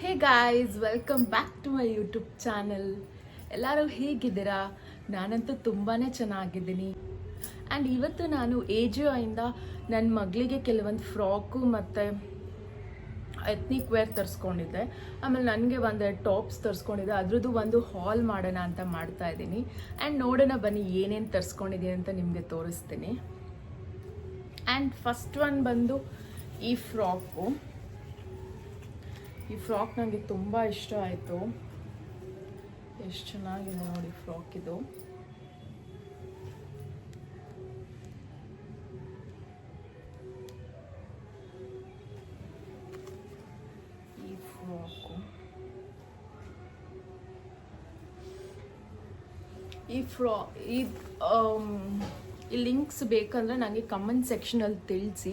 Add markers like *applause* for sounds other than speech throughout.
Hey guys welcome back to my YouTube channel ಎಲ್ಲರೂ ಹೇಗಿದ್ದೀರಾ? ನಾನಂತೂ ತುಂಬಾ ಚೆನ್ನಾಗಿದ್ದೀನಿ. ಆ್ಯಂಡ್ ಇವತ್ತು ನಾನು ಇಂದ ನನ್ನ ಮಗಳಿಗೆ ಕೆಲವೊಂದು ಫ್ರಾಕು ಮತ್ತು ಎತ್ನಿಕ್ ವೇರ್ ತರಿಸ್ಕೊಂಡಿದ್ದೆ. ಆಮೇಲೆ ನನಗೆ ಒಂದೆರಡು ಟಾಪ್ಸ್ ತರಿಸ್ಕೊಂಡಿದ್ದೆ. ಅದರದ್ದು ಒಂದು ಹಾಲ್ ಮಾಡೋಣ ಅಂತ ಮಾಡ್ತಾ ಇದ್ದೀನಿ. ಆ್ಯಂಡ್ ನೋಡೋಣ ಬನ್ನಿ ಏನೇನು ತರಿಸ್ಕೊಂಡಿದ್ದೀನಿ ಅಂತ ನಿಮಗೆ ತೋರಿಸ್ತೀನಿ. ಆ್ಯಂಡ್ ಫಸ್ಟ್ ಒನ್ ಬಂದು ಈ ಫ್ರಾಕು. ಈ ಫ್ರಾಕ್ ನನಗೆ ತುಂಬ ಇಷ್ಟ ಆಯಿತು. ಎಷ್ಟು ಚೆನ್ನಾಗಿದೆ ನೋಡಿ ಫ್ರಾಕ್ ಇದು. ಈ ಫ್ರಾಕು. ಈ ಫ್ರಾ, ಈ ಈ ಲಿಂಕ್ಸ್ ಬೇಕಂದರೆ ನನಗೆ ಕಮೆಂಟ್ ಸೆಕ್ಷನಲ್ಲಿ ತಿಳಿಸಿ.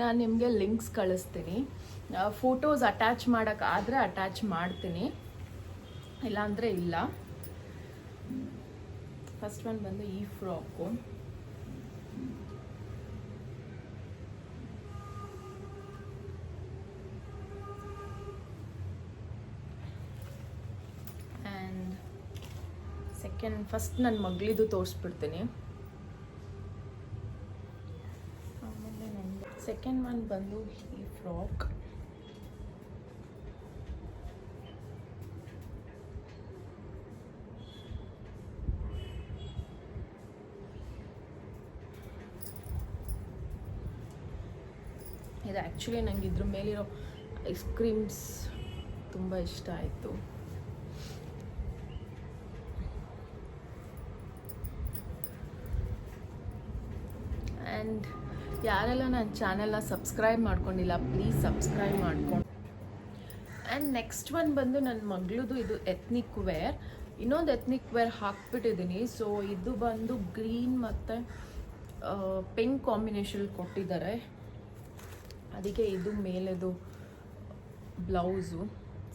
ನಾನು ನಿಮಗೆ ಲಿಂಕ್ಸ್ ಕಳಿಸ್ತೀನಿ. ಫೋಟೋಸ್ ಅಟ್ಯಾಚ್ ಮಾಡೋಕ್ಕಾದರೆ ಅಟ್ಯಾಚ್ ಮಾಡ್ತೀನಿ. ಇಲ್ಲಾಂದರೆ ಇಲ್ಲ. ಫಸ್ಟ್ ಒನ್ ಬಂದು ಈ ಫ್ರಾಕು ಆ್ಯಂಡ್ ಸೆಕೆಂಡ್ ಫಸ್ಟ್ ನನ್ನ ಮಗಳಿದು ತೋರಿಸ್ಬಿಡ್ತೀನಿ. ಸೆಕೆಂಡ್ ಒನ್ ಬಂದು ಈ ಫ್ರಾಕ್ ಇದು. ಆ್ಯಕ್ಚುಲಿ ನನಗೆ ಇದ್ರ ಮೇಲಿರೋ ಐಸ್ ಕ್ರೀಮ್ಸ್ ತುಂಬ ಇಷ್ಟ ಆಯಿತು. ಆ್ಯಂಡ್ ಯಾರೆಲ್ಲ ನನ್ನ ಚಾನೆಲ್ನ ಸಬ್ಸ್ಕ್ರೈಬ್ ಮಾಡ್ಕೊಂಡಿಲ್ಲ ಪ್ಲೀಸ್ ಸಬ್ಸ್ಕ್ರೈಬ್ ಮಾಡ್ಕೊಂಡು ಆ್ಯಂಡ್ ನೆಕ್ಸ್ಟ್ ಒನ್ ಬಂದು ನನ್ನ ಮಗಳದು ಇದು ಎತ್ನಿಕ್ ವೇರ್ ಇನ್ನೊಂದು ಎತ್ನಿಕ್ ವೇರ್ ಹಾಕ್ಬಿಟ್ಟಿದ್ದೀನಿ ಸೊ ಇದು ಬಂದು ಗ್ರೀನ್ ಮತ್ತು ಪಿಂಕ್ ಕಾಂಬಿನೇಷನ್ ಕೊಟ್ಟಿದ್ದಾರೆ. ಅದಕ್ಕೆ ಇದು ಮೇಲೆದು ಬ್ಲೌಸು.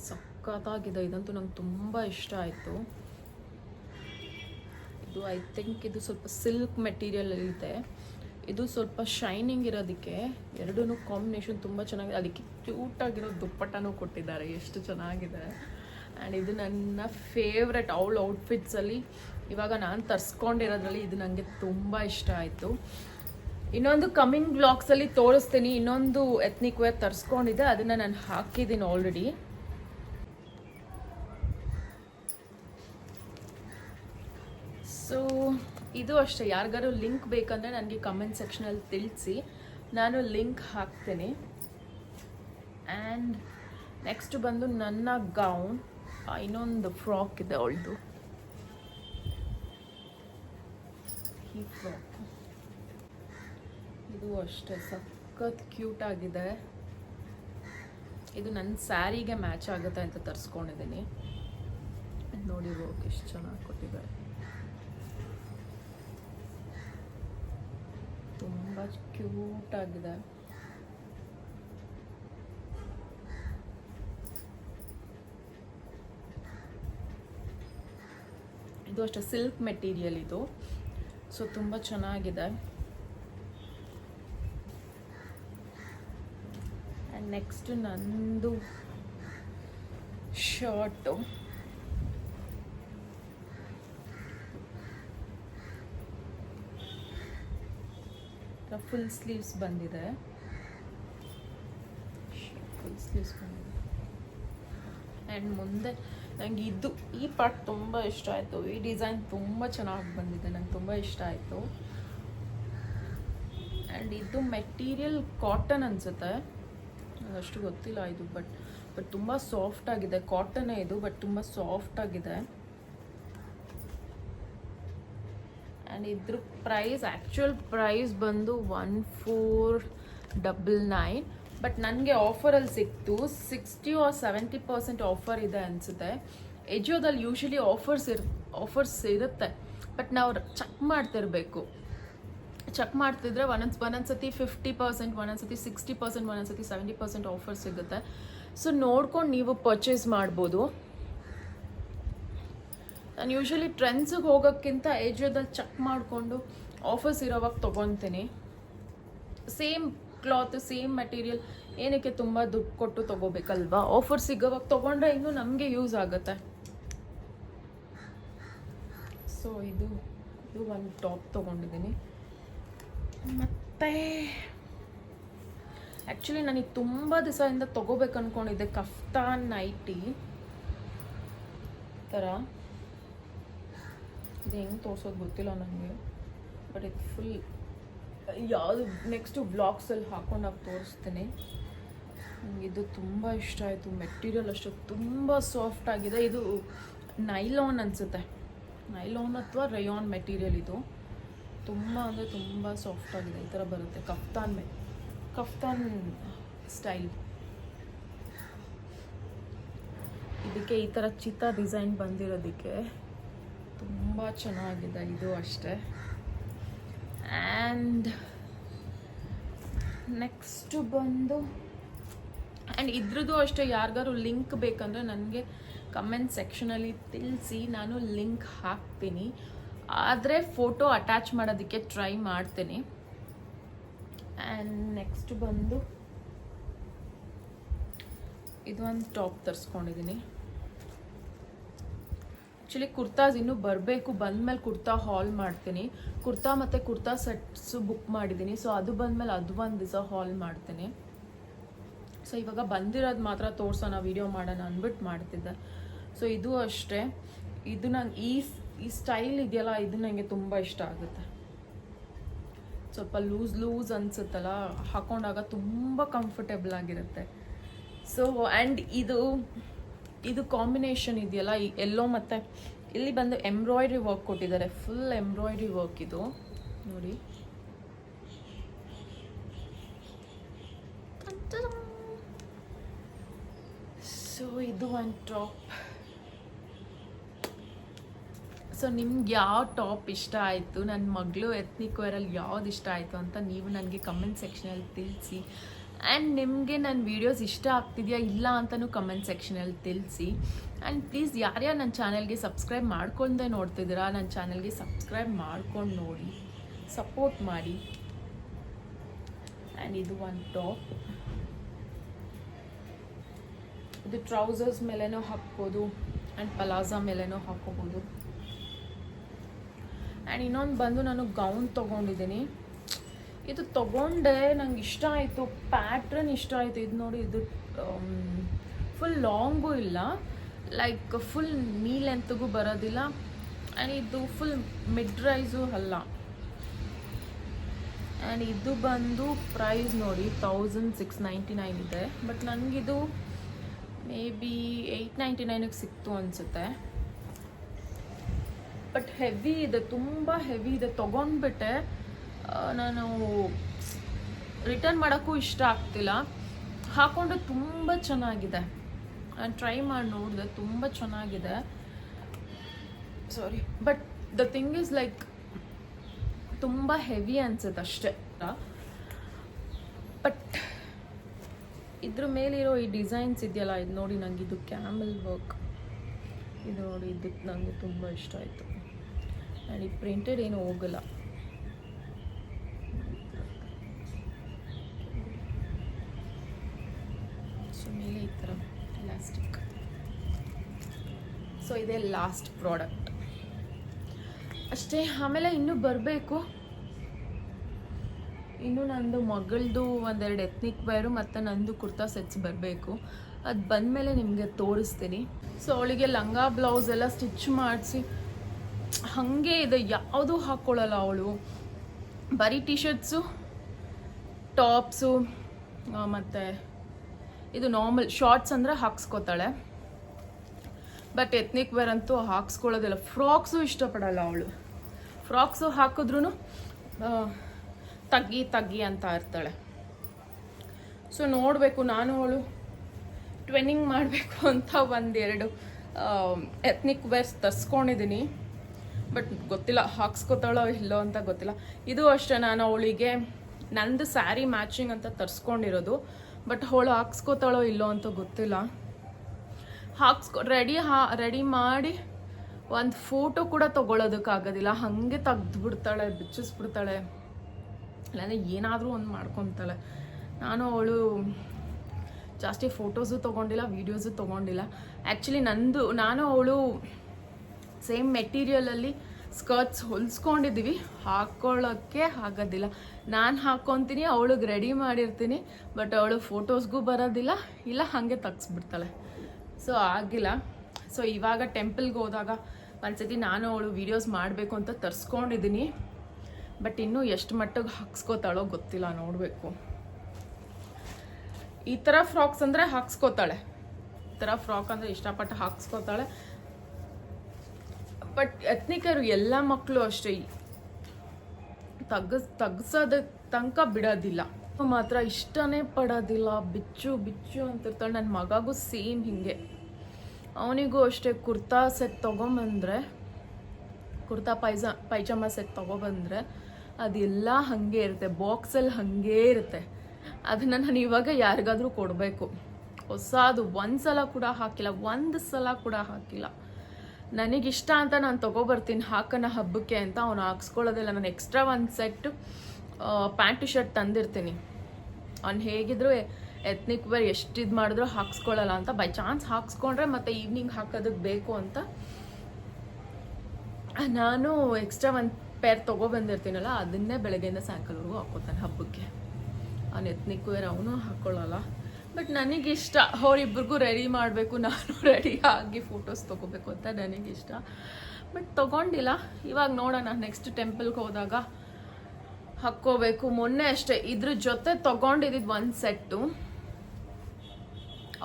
ಸಖತ್ತಾಗಿದೆ. ಇದಂತೂ ನಂಗೆ ತುಂಬ ಇಷ್ಟ ಆಯಿತು. ಇದು ಐ ಥಿಂಕ್ ಇದು ಸ್ವಲ್ಪ ಸಿಲ್ಕ್ ಮೆಟೀರಿಯಲ್ ಇದೆ. ಇದು ಸ್ವಲ್ಪ ಶೈನಿಂಗ್ ಇರೋದಕ್ಕೆ ಎರಡೂ ಕಾಂಬಿನೇಷನ್ ತುಂಬ ಚೆನ್ನಾಗಿದೆ. ಅದಕ್ಕೆ ಕ್ಯೂಟಾಗಿರೋ ದುಪ್ಪಟ್ಟನೂ ಕೊಟ್ಟಿದ್ದಾರೆ. ಎಷ್ಟು ಚೆನ್ನಾಗಿದೆ. ಆ್ಯಂಡ್ ಇದು ನನ್ನ ಫೇವ್ರೆಟ್ ಅವಳ ಔಟ್ಫಿಟ್ಸಲ್ಲಿ ಇವಾಗ ನಾನು ತರಿಸ್ಕೊಂಡಿರೋದ್ರಲ್ಲಿ ಇದು ನನಗೆ ತುಂಬ ಇಷ್ಟ ಆಯಿತು. ಇನ್ನೊಂದು ಕಮಿಂಗ್ ಅಲ್ಲಿ ತೋರಿಸ್ತೀನಿ. ಇನ್ನೊಂದು ಎತ್ನಿಕ್ ವೇರ್ ತರಿಸ್ಕೊಂಡಿದ್ದೆ. ಅದನ್ನು ನಾನು ಹಾಕಿದ್ದೀನಿ ಆಲ್ರೆಡಿ ಸೊ ಇದು ಅಷ್ಟೇ. ಯಾರಿಗಾರು ಲಿಂಕ್ ಬೇಕಂದರೆ ನನಗೆ ಕಮೆಂಟ್ ಸೆಕ್ಷನಲ್ಲಿ ತಿಳಿಸಿ. ನಾನು ಲಿಂಕ್ ಹಾಕ್ತೇನೆ. ಆ್ಯಂಡ್ ನೆಕ್ಸ್ಟ್ ಬಂದು ನನ್ನ ಗೌನ್ ಇನ್ನೊಂದು ಫ್ರಾಕ್ ಇದೆ ಅವಳದು. ಈ ಫ್ರಾಕ್ ಇದು ಅಷ್ಟೇ, ಸಖತ್ ಕ್ಯೂಟ್ ಆಗಿದೆ. ಇದು ನನ್ನ ಸ್ಯಾರಿಗೆ ಮ್ಯಾಚ್ ಆಗುತ್ತೆ ಅಂತ ತರಿಸ್ಕೊಂಡಿದ್ದೀನಿ. ನೋಡಿ ಹೋಗಿ ಎಷ್ಟು ಚೆನ್ನಾಗಿ ಕೊಟ್ಟಿದ್ದಾರೆ. ತುಂಬ ಕ್ಯೂಟ್ ಆಗಿದೆ. ಇದು ಅಷ್ಟೇ ಸಿಲ್ಕ್ ಮೆಟೀರಿಯಲ್ ಇದು. ಸೊ ತುಂಬ ಚೆನ್ನಾಗಿದೆ. ನೆಕ್ಸ್ಟ್ ನಂದು ಶರ್ಟು ಫುಲ್ ಸ್ಲೀವ್ಸ್ ಬಂದಿದೆ. ಫುಲ್ ಸ್ಲೀವ್ಸ್ ಬಂದಿದೆ. ಆ್ಯಂಡ್ ಮುಂದೆ ನನಗೆ ಇದು ಈ ಪಾರ್ಟ್ ತುಂಬ ಇಷ್ಟ ಆಯಿತು. ಈ ಡಿಸೈನ್ ತುಂಬ ಚೆನ್ನಾಗಿ ಬಂದಿದೆ. ನಂಗೆ ತುಂಬ ಇಷ್ಟ ಆಯಿತು. ಆ್ಯಂಡ್ ಇದು ಮೆಟೀರಿಯಲ್ ಕಾಟನ್ ಅನಿಸುತ್ತೆ. ಅಷ್ಟು ಗೊತ್ತಿಲ್ಲ ಇದು ಬಟ್ ಬಟ್ ತುಂಬ ಸಾಫ್ಟ್ ಆಗಿದೆ. ಕಾಟನೇ ಇದು ಬಟ್ ತುಂಬ ಸಾಫ್ಟ್ ಆಗಿದೆ. ಆ್ಯಂಡ್ ಇದ್ರ ಪ್ರೈಸ್ ಆ್ಯಕ್ಚುಯಲ್ ಪ್ರೈಸ್ ಬಂದು one four double nine but ನನಗೆ ಆಫರಲ್ಲಿ ಸಿಕ್ತು. Sixty or seventy percent offer ಇದೆ ಅನಿಸುತ್ತೆ. ಎಜಿಯೋದಲ್ಲಿ ಯೂಶಲಿ ಆಫರ್ಸ್ ಇರ್ ಆಫರ್ಸ್ ಇರುತ್ತೆ. ಬಟ್ ನಾವು ಚೆಕ್ ಮಾಡ್ತಿರ್ಬೇಕು. ಚೆಕ್ ಮಾಡ್ತಿದ್ರೆ ಒಂದೊಂದು ಒಂದೊಂದು ಸತಿ ಫಿಫ್ಟಿ ಪರ್ಸೆಂಟ್ ಒಂದೊಂದು ಸತಿ ಸಿಕ್ಸ್ಟಿ ಪರ್ಸೆಂಟ್ ಒಂದೊಂದು ಸತಿ ಸೆವೆಂಟಿ ಪರ್ಸೆಂಟ್ ಆಫರ್ ಸಿಗುತ್ತೆ. ಸೊ ನೋಡ್ಕೊಂಡು ನೀವು ಪರ್ಚೇಸ್ ಮಾಡ್ಬೋದು. ನಾನು ಯೂಶಲಿ ಟ್ರೆಂಡ್ಸಿಗೆ ಹೋಗೋಕ್ಕಿಂತ ಏಜಿಯೋದಲ್ಲಿ ಚೆಕ್ ಮಾಡಿಕೊಂಡು ಆಫರ್ಸ್ ಇರೋವಾಗ ತೊಗೊತೀನಿ. ಸೇಮ್ ಕ್ಲಾತ್ ಸೇಮ್ ಮೆಟೀರಿಯಲ್ ಏನಕ್ಕೆ ತುಂಬ ದುಡ್ಡು ಕೊಟ್ಟು ತೊಗೋಬೇಕಲ್ವಾ? ಆಫರ್ ಸಿಗೋವಾಗ ತೊಗೊಂಡ್ರೆ ಇನ್ನೂ ನಮಗೆ ಯೂಸ್ ಆಗುತ್ತೆ. ಸೊ ಇದು ಇದು ಒಂದು ಟಾಪ್ ತೊಗೊಂಡಿದ್ದೀನಿ. ಮತ್ತೆ? ಆ್ಯಕ್ಚುಲಿ ನನಗೆ ತುಂಬ ದಿವಸದಿಂದ ತೊಗೋಬೇಕು ಅಂದ್ಕೊಂಡಿದ್ದೆ ಕಫ್ತಾನ್ ನೈಟಿ. ಥರ. ಇದು ಹೆಂಗೆ ತೋರ್ಸೋದು ಗೊತ್ತಿಲ್ಲ ನನಗೆ ಬಟ್ ಇದು ಫುಲ್ ಯಾವುದು ನೆಕ್ಸ್ಟು ಬ್ಲಾಗ್ಸಲ್ಲಿ ಹಾಕೊಂಡಾಗ ತೋರಿಸ್ತೀನಿ. ಇದು ತುಂಬ ಇಷ್ಟ ಆಯಿತು. ಮೆಟೀರಿಯಲ್ ಅಷ್ಟು ತುಂಬ ಸಾಫ್ಟ್ ಆಗಿದೆ. ಇದು ನೈಲಾನ್ ಅನಿಸುತ್ತೆ. ನೈಲಾನ್ ಅಥವಾ ರಯಾನ್ ಮೆಟೀರಿಯಲ್ ಇದು. ತುಂಬ ಅಂದರೆ ತುಂಬ ಸಾಫ್ಟ್ ಆಗಿದೆ. ಈ ಥರ ಬರುತ್ತೆ. ಕಫ್ತಾನ್ ಮೇಲೆ ಕಫ್ತಾನ್ ಸ್ಟೈಲ್ ಇದಕ್ಕೆ ಈ ಥರ ಚಿತ್ತ ಡಿಸೈನ್ ಬಂದಿರೋದಕ್ಕೆ ತುಂಬ ಚೆನ್ನಾಗಿದೆ. ಇದು ಅಷ್ಟೇ. ಆ್ಯಂಡ್ ನೆಕ್ಸ್ಟು ಬಂದು ಆ್ಯಂಡ್ ಇದ್ರದ್ದು ಅಷ್ಟೇ. ಯಾರಿಗಾರು ಲಿಂಕ್ ಬೇಕಂದರೆ ನನಗೆ ಕಮೆಂಟ್ ಸೆಕ್ಷನಲ್ಲಿ ತಿಳಿಸಿ. ನಾನು ಲಿಂಕ್ ಹಾಕ್ತೀನಿ. ಆದರೆ ಫೋಟೋ ಅಟ್ಯಾಚ್ ಮಾಡೋದಕ್ಕೆ ಟ್ರೈ ಮಾಡ್ತೀನಿ. ಆ್ಯಂಡ್ ನೆಕ್ಸ್ಟ್ ಬಂದು ಇದು ಒಂದು ಟಾಪ್ ತರಿಸ್ಕೊಂಡಿದ್ದೀನಿ ಆ್ಯಕ್ಚುಲಿ ಕುರ್ತಾಸ್ ಇನ್ನೂ ಬರಬೇಕು, ಬಂದಮೇಲೆ ಕುರ್ತಾ ಹಾಲ್ ಮಾಡ್ತೀನಿ. ಕುರ್ತಾ ಮತ್ತು ಕುರ್ತಾ ಸೆಟ್ಸು ಬುಕ್ ಮಾಡಿದ್ದೀನಿ ಸೊ ಅದು ಬಂದಮೇಲೆ ಅದು ಒಂದು ದಿವಸ ಹಾಲ್ ಮಾಡ್ತೀನಿ. ಸೊ ಇವಾಗ ಬಂದಿರೋದು ಮಾತ್ರ ತೋರ್ಸೋಣ ವಿಡಿಯೋ ಮಾಡೋಣ ಅಂದ್ಬಿಟ್ಟು ಮಾಡ್ತಿದ್ದೆ. ಸೊ ಇದು ಅಷ್ಟೇ. ಇದು ನಾನು ಈ ಈ ಸ್ಟೈಲ್ ಇದೆಯಲ್ಲ ಇದು ನನಗೆ ತುಂಬ ಇಷ್ಟ ಆಗುತ್ತೆ. ಸ್ವಲ್ಪ ಲೂಸ್ ಲೂಸ್ ಅನ್ಸುತ್ತಲ್ಲ ಹಾಕೊಂಡಾಗ ತುಂಬ ಕಂಫರ್ಟೇಬಲ್ ಆಗಿರುತ್ತೆ. ಸೊ ಆ್ಯಂಡ್ ಇದು ಇದು ಕಾಂಬಿನೇಷನ್ ಇದೆಯಲ್ಲ ಈ ಎಲ್ಲೋ ಮತ್ತು ಇಲ್ಲಿ ಬಂದು ಎಂಬ್ರಾಯ್ಡ್ರಿ ವರ್ಕ್ ಕೊಟ್ಟಿದ್ದಾರೆ. ಫುಲ್ ಎಂಬ್ರಾಯ್ಡ್ರಿ ವರ್ಕ್ ಇದು. ನೋಡಿ. ಸೊ ಇದು ಒಂದು ಟಾಪ್ ಸೊ ನಿಮ್ಗೆ ಯಾವ ಟಾಪ್ ಇಷ್ಟ ಆಯಿತು? ನನ್ನ ಮಗಳು ಎತ್ನಿಕ್ ವೇರಲ್ಲಿ ಯಾವ್ದು ಇಷ್ಟ ಆಯಿತು ಅಂತ ನೀವು ನನಗೆ ಕಮೆಂಟ್ ಸೆಕ್ಷನಲ್ಲಿ ತಿಳಿಸಿ. ಆ್ಯಂಡ್ ನಿಮಗೆ ನನ್ನ ವೀಡಿಯೋಸ್ ಇಷ್ಟ ಆಗ್ತಿದೆಯಾ ಇಲ್ಲ ಅಂತಲೂ ಕಮೆಂಟ್ ಸೆಕ್ಷನಲ್ಲಿ ತಿಳಿಸಿ. ಆ್ಯಂಡ್ ಪ್ಲೀಸ್ ಯಾರ್ಯಾರು ನನ್ನ ಚಾನಲ್ಗೆ ಸಬ್ಸ್ಕ್ರೈಬ್ ಮಾಡ್ಕೊಂಡೇ ನೋಡ್ತಿದ್ದೀರಾ ನನ್ನ ಚಾನಲ್ಗೆ ಸಬ್ಸ್ಕ್ರೈಬ್ ಮಾಡ್ಕೊಂಡು ನೋಡಿ. ಸಪೋರ್ಟ್ ಮಾಡಿ. ಆ್ಯಂಡ್ ಇದು ಒಂದು ಟಾಪ್ ಇದು ಟ್ರೌಸರ್ಸ್ ಮೇಲೆನೂ ಹಾಕ್ಬೋದು. ಆ್ಯಂಡ್ ಪಲಾಜಾ ಮೇಲೆನೂ ಹಾಕೋಬೋದು ಆ್ಯಂಡ್ ಇನ್ನೊಂದು ಬಂದು ನಾನು ಗೌನ್ ತೊಗೊಂಡಿದ್ದೀನಿ. ಇದು ತೊಗೊಂಡೆ, ನಂಗೆ ಇಷ್ಟ ಆಯಿತು. ಪ್ಯಾಟ್ರನ್ ಇಷ್ಟ ಆಯಿತು. ಇದು ನೋಡಿ ಇದು ಫುಲ್ ಲಾಂಗು ಇಲ್ಲ. ಲೈಕ್ ಫುಲ್ ನೀ ಲೆಂತ್ಗೂ ಬರೋದಿಲ್ಲ. ಆ್ಯಂಡ್ ಇದು ಫುಲ್ ಮಿಡ್ ರೈಸು ಅಲ್ಲ. ಆ್ಯಂಡ್ ಇದು ಬಂದು ಪ್ರೈಸ್ ನೋಡಿ ತೌಸಂಡ್ ಸಿಕ್ಸ್ ನೈಂಟಿ ನೈನ್ ಇದೆ. ಬಟ್ ನನಗಿದು ಮೇ ಬಿ ಏಯ್ಟ್ ನೈಂಟಿ ನೈನಿಗೆ ಸಿಕ್ತು ಅನಿಸುತ್ತೆ. ಬಟ್ ಹೆವಿ ಇದೆ, ತುಂಬ ಹೆವಿ ಇದೆ. ತೊಗೊಂಡ್ಬಿಟ್ಟೆ. ನಾನು ರಿಟರ್ನ್ ಮಾಡೋಕ್ಕೂ ಇಷ್ಟ ಆಗ್ತಿಲ್ಲ. ಹಾಕೊಂಡು ತುಂಬ ಚೆನ್ನಾಗಿದೆ. ನಾನು ಟ್ರೈ ಮಾಡಿ ನೋಡಿದೆ, ತುಂಬ ಚೆನ್ನಾಗಿದೆ. Sorry but the thing is like ತುಂಬ ಹೆವಿ ಅನ್ಸುತ್ತೆ ಅಷ್ಟೇ. ಬಟ್ ಇದ್ರ ಮೇಲಿರೋ ಈ ಡಿಸೈನ್ಸ್ ಇದೆಯಲ್ಲ, ಇದು ನೋಡಿ ನಂಗೆ ಇದು ಕ್ಯಾಮಲ್ ವರ್ಕ್. ಇದು ನೋಡಿ ಇದಕ್ಕೆ ನನಗೆ ತುಂಬ ಇಷ್ಟ ಆಯಿತು. ಈ ಪ್ರಿಂಟೆಡ್ ಏನು ಹೋಗಲ್ಲ. ಮೇಲೆ ಈ ಥರ ಎಲಾಸ್ಟಿಕ್ ಸೊ ಇದೇ ಲಾಸ್ಟ್ ಪ್ರಾಡಕ್ಟ್ ಅಷ್ಟೇ, ಆಮೇಲೆ ಇನ್ನೂ ಬರಬೇಕು. ಇನ್ನು ನಂದು ಮಗಳದು ಒಂದೆರಡು ಎತ್ನಿಕ್ ವೇರು ಮತ್ತು ನಂದು ಕುರ್ತಾ ಸೆಟ್ಸ್ ಬರಬೇಕು. ಅದು ಬಂದಮೇಲೆ ನಿಮಗೆ ತೋರಿಸ್ತೀನಿ. ಸೊ ಅವಳಿಗೆ ಲಂಗ ಬ್ಲೌಸ್ ಎಲ್ಲ ಸ್ಟಿಚ್ ಮಾಡಿಸಿ ಹಾಗೆ ಇದೆ, ಯಾವುದೂ ಹಾಕ್ಕೊಳ್ಳಲ್ಲ ಅವಳು. ಬರೀ ಟಿ ಶರ್ಟ್ಸು ಟಾಪ್ಸು ಮತ್ತು ಇದು ನಾರ್ಮಲ್ ಶಾರ್ಟ್ಸ್ ಅಂದರೆ ಹಾಕ್ಸ್ಕೊತಾಳೆ. ಬಟ್ ಎತ್ನಿಕ್ ವೇರ್ ಅಂತೂ ಹಾಕ್ಸ್ಕೊಳ್ಳೋದಿಲ್ಲ. ಫ್ರಾಕ್ಸು ಇಷ್ಟಪಡಲ್ಲ ಅವಳು. ಫ್ರಾಕ್ಸು ಹಾಕಿದ್ರೂ ತಗ್ಗಿ ತಗ್ಗಿ ಅಂತ ಇರ್ತಾಳೆ ಸೊ ನೋಡಬೇಕು, ನಾನು ಅವಳು ಟ್ವೆನ್ನಿಂಗ್ ಮಾಡಬೇಕು *laughs* ಅಂತ ಒಂದೆರಡು ಎತ್ನಿಕ್ ವೇರ್ಸ್ ತರಿಸ್ಕೊಂಡಿದ್ದೀನಿ ಬಟ್ ಗೊತ್ತಿಲ್ಲ, ಹಾಕ್ಸ್ಕೊತಾಳೋ ಇಲ್ಲೋ ಅಂತ ಗೊತ್ತಿಲ್ಲ. ಇದು ಅಷ್ಟೇ, ನಾನು ಅವಳಿಗೆ ನಂದು ಸ್ಯಾರಿ ಮ್ಯಾಚಿಂಗ್ ಅಂತ ತರಿಸ್ಕೊಂಡಿರೋದು, ಬಟ್ ಅವಳು ಹಾಕ್ಸ್ಕೊತಾಳೋ ಇಲ್ಲೋ ಅಂತ ಗೊತ್ತಿಲ್ಲ. ಹಾಕ್ಸ್ಕೊ, ರೆಡಿ ಹಾ, ರೆಡಿ ಮಾಡಿ ಒಂದು ಫೋಟೋ ಕೂಡ ತೊಗೊಳೋದಕ್ಕಾಗೋದಿಲ್ಲ. ಹಾಗೆ ತೆಗ್ದುಬಿಡ್ತಾಳೆ, ಬಿಚ್ಚಿಸ್ಬಿಡ್ತಾಳೆ. ಇಲ್ಲಾಂದರೆ ಏನಾದರೂ ಒಂದು ಮಾಡ್ಕೊತಾಳೆ. ನಾನು ಅವಳು ಜಾಸ್ತಿ ಫೋಟೋಸು ತೊಗೊಂಡಿಲ್ಲ, ವೀಡಿಯೋಸು ತೊಗೊಂಡಿಲ್ಲ. ಆ್ಯಕ್ಚುಲಿ ನಂದು, ನಾನು ಅವಳು ಸೇಮ್ ಮೆಟೀರಿಯಲಲ್ಲಿ ಸ್ಕರ್ಟ್ಸ್ ಹೊಲಿಸ್ಕೊಂಡಿದ್ದೀವಿ ಹಾಕ್ಕೊಳ್ಳೋಕ್ಕೆ ಆಗೋದಿಲ್ಲ. ನಾನು ಹಾಕ್ಕೊತೀನಿ ಅವಳಿಗೆ ರೆಡಿ ಮಾಡಿರ್ತೀನಿ, ಬಟ್ ಅವಳು ಫೋಟೋಸ್ಗೂ ಬರೋದಿಲ್ಲ. ಇಲ್ಲ, ಹಾಗೆ ತಗ್ಸ್ಬಿಡ್ತಾಳೆ. ಸೊ ಆಗಿಲ್ಲ. ಸೊ ಇವಾಗ ಟೆಂಪಲ್ಗೆ ಹೋದಾಗ ಒಂದ್ಸತಿ ನಾನು ಅವಳು ವೀಡಿಯೋಸ್ ಮಾಡಬೇಕು ಅಂತ ತರಿಸ್ಕೊಂಡಿದ್ದೀನಿ ಬಟ್ ಇನ್ನೂ ಎಷ್ಟು ಮಟ್ಟಿಗೆ ಹಾಕ್ಸ್ಕೋತಾಳೋ ಗೊತ್ತಿಲ್ಲ, ನೋಡಬೇಕು. ಈ ಥರ ಫ್ರಾಕ್ಸ್ ಅಂದರೆ ಹಾಕ್ಸ್ಕೋತಾಳೆ. ಈ ಥರ ಫ್ರಾಕ್ ಅಂದರೆ ಇಷ್ಟಪಟ್ಟು ಹಾಕ್ಸ್ಕೋತಾಳೆ. ಬಟ್ ಎತ್ನಿಕರು ಎಲ್ಲ ಮಕ್ಕಳು ಅಷ್ಟೇ. ತಗ್ಸ್ ತಗ್ಸೋದ ತನಕ ಬಿಡೋದಿಲ್ಲ. ಮಾತ್ರ ಇಷ್ಟನೇ ಪಡೋದಿಲ್ಲ. ಬಿಚ್ಚು ಬಿಚ್ಚು ಅಂತಿರ್ತಾಳೆ ನನ್ನ ಮಗಾಗೂ ಸೇಮ್ ಹಿಂಗೆ. ಅವನಿಗೂ ಅಷ್ಟೇ ಕುರ್ತಾ ಸೆಟ್ ತೊಗೊಂಬಂದ್ರೆ, ಕುರ್ತಾ ಪೈಜ, ಪೈಜಾಮ ಸೆಟ್ ತೊಗೊಬಂದ್ರೆ ಅದೆಲ್ಲ ಹಾಗೆ ಇರುತ್ತೆ. ಬಾಕ್ಸಲ್ಲಿ ಹಾಗೇ ಇರುತ್ತೆ. ಅದನ್ನು ನಾನು ಇವಾಗ ಯಾರಿಗಾದರೂ ಕೊಡಬೇಕು. ಹೊಸದು ಒಂದು ಸಲ ಕೂಡ ಹಾಕಿಲ್ಲ. ಒಂದು ಸಲ ಕೂಡ ಹಾಕಿಲ್ಲ. ನನಗಿಷ್ಟ ಅಂತ ನಾನು ತೊಗೊಬರ್ತೀನಿ ಹಾಕೋಣ ಹಬ್ಬಕ್ಕೆ ಅಂತ ಅವನು ಹಾಕ್ಸ್ಕೊಳ್ಳೋದಿಲ್ಲ. ನಾನು ಎಕ್ಸ್ಟ್ರಾ ಒಂದು ಸೆಟ್ ಪ್ಯಾಂಟು ಶರ್ಟ್ ತಂದಿರ್ತೀನಿ. ಅವ್ನು ಹೇಗಿದ್ರು ಎತ್ನಿಕ್ ವೇರ್ ಎಷ್ಟು ಇದು ಮಾಡಿದ್ರು ಹಾಕ್ಸ್ಕೊಳ್ಳಲ್ಲ ಅಂತ ಬೈ ಚಾನ್ಸ್ ಹಾಕ್ಸ್ಕೊಂಡ್ರೆ ಮತ್ತೆ ಈವ್ನಿಂಗ್ ಹಾಕೋದಕ್ಕೆ ಬೇಕು ಅಂತ. ನಾನು ಎಕ್ಸ್ಟ್ರಾ ಒಂದು ಪೇರ್ ತೊಗೊಬಂದಿರ್ತೀನಲ್ಲ, ಅದನ್ನೇ ಬೆಳಗ್ಗೆಯಿಂದ ಸಾಯಂಕಾಲವರೆಗೂ ಹಾಕ್ಕೋತಾನೆ ಹಬ್ಬಕ್ಕೆ. ಅವ್ನು ಎತ್ನಿಕ್ ವೇರ್ ಅವನು ಹಾಕ್ಕೊಳ್ಳಲ್ಲ ಬಟ್ ನನಗಿಷ್ಟ, ಅವರಿಬ್ರಿಗೂ ರೆಡಿ ಮಾಡಬೇಕು, ನಾನು ರೆಡಿ ಆಗಿ ಫೋಟೋಸ್ ತೊಗೋಬೇಕು ಅಂತ ನನಗಿಷ್ಟ. ಬಟ್ ತೊಗೊಂಡಿಲ್ಲ. ಇವಾಗ ನೋಡೋಣ ನೆಕ್ಸ್ಟ್ ಟೆಂಪಲ್ಗೆ ಹೋದಾಗ ಹಾಕ್ಕೋಬೇಕು. ಮೊನ್ನೆ ಅಷ್ಟೇ, ಇದ್ರ ಜೊತೆ ತೊಗೊಂಡಿದ್ದು ಒಂದು ಸೆಟ್ಟು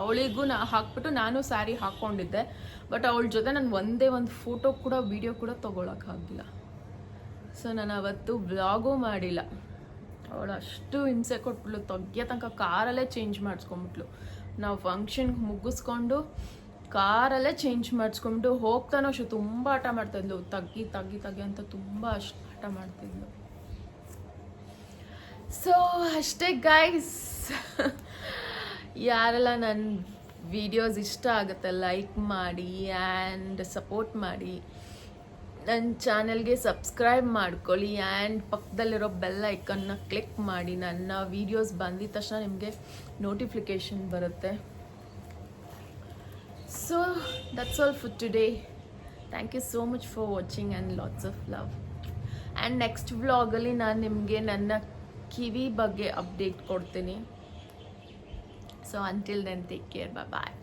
ಅವಳಿಗೂ ನಾ ಹಾಕ್ಬಿಟ್ಟು ನಾನು ಸ್ಯಾರಿ ಹಾಕ್ಕೊಂಡಿದ್ದೆ. ಬಟ್ ಅವಳ ಜೊತೆ ನಾನು ಒಂದೇ ಒಂದು ಫೋಟೋ ಕೂಡ ವಿಡಿಯೋ ಕೂಡ ತೊಗೊಳಕ್ಕಾಗಿಲ್ಲ ಸೊ ನಾನು ಅವತ್ತು ಬ್ಲಾಗೂ ಮಾಡಿಲ್ಲ. ಅವಳು ಅಷ್ಟು ಹಿಂಸೆ ಕೊಟ್ಬಿಟ್ಲು ತೊಗ್ಯ ತನಕ ಕಾರಲ್ಲೇ ಚೇಂಜ್ ಮಾಡಿಸ್ಕೊಂಬಿಟ್ಲು. ನಾವು ಫಂಕ್ಷನ್ಗೆ ಮುಗಿಸ್ಕೊಂಡು ಕಾರಲ್ಲೇ ಚೇಂಜ್ ಮಾಡಿಸ್ಕೊಂಡು ಹೋಗ್ತಾನೋ ಅಷ್ಟು, ತುಂಬ ಆಟ ಮಾಡ್ತಿದ್ಲು ತಗ್ಗಿ ತಗ್ಗಿ ತಗ್ಗಿ ಅಂತ ತುಂಬ ಅಷ್ಟು ಆಟ ಮಾಡ್ತಿದ್ಲು ಸೊ ಅಷ್ಟೇ ಗೈಸ್ ಯಾರೆಲ್ಲ ನನ್ನ ವಿಡಿಯೋಸ್ ಇಷ್ಟ ಆಗುತ್ತೆ ಲೈಕ್ ಮಾಡಿ ಆ್ಯಂಡ್ ಸಪೋರ್ಟ್ ಮಾಡಿ. ನನ್ನ ಚಾನೆಲ್ಗೆ ಸಬ್ಸ್ಕ್ರೈಬ್ ಮಾಡ್ಕೊಳ್ಳಿ ಆ್ಯಂಡ್ ಪಕ್ಕದಲ್ಲಿರೋ ಬೆಲ್ ಐಕನ್ನ ಕ್ಲಿಕ್ ಮಾಡಿ. ನನ್ನ ವೀಡಿಯೋಸ್ ಬಂದಿದ ತಕ್ಷಣ ನಿಮಗೆ ನೋಟಿಫಿಕೇಷನ್ ಬರುತ್ತೆ. So that's all for today thank you so much for watching and lots of love and next ವ್ಲಾಗಲ್ಲಿ ನಾನು ನಿಮಗೆ ನನ್ನ ಕಿವಿ ಬಗ್ಗೆ ಅಪ್ಡೇಟ್ ಕೊಡ್ತೀನಿ. So until then take care bye bye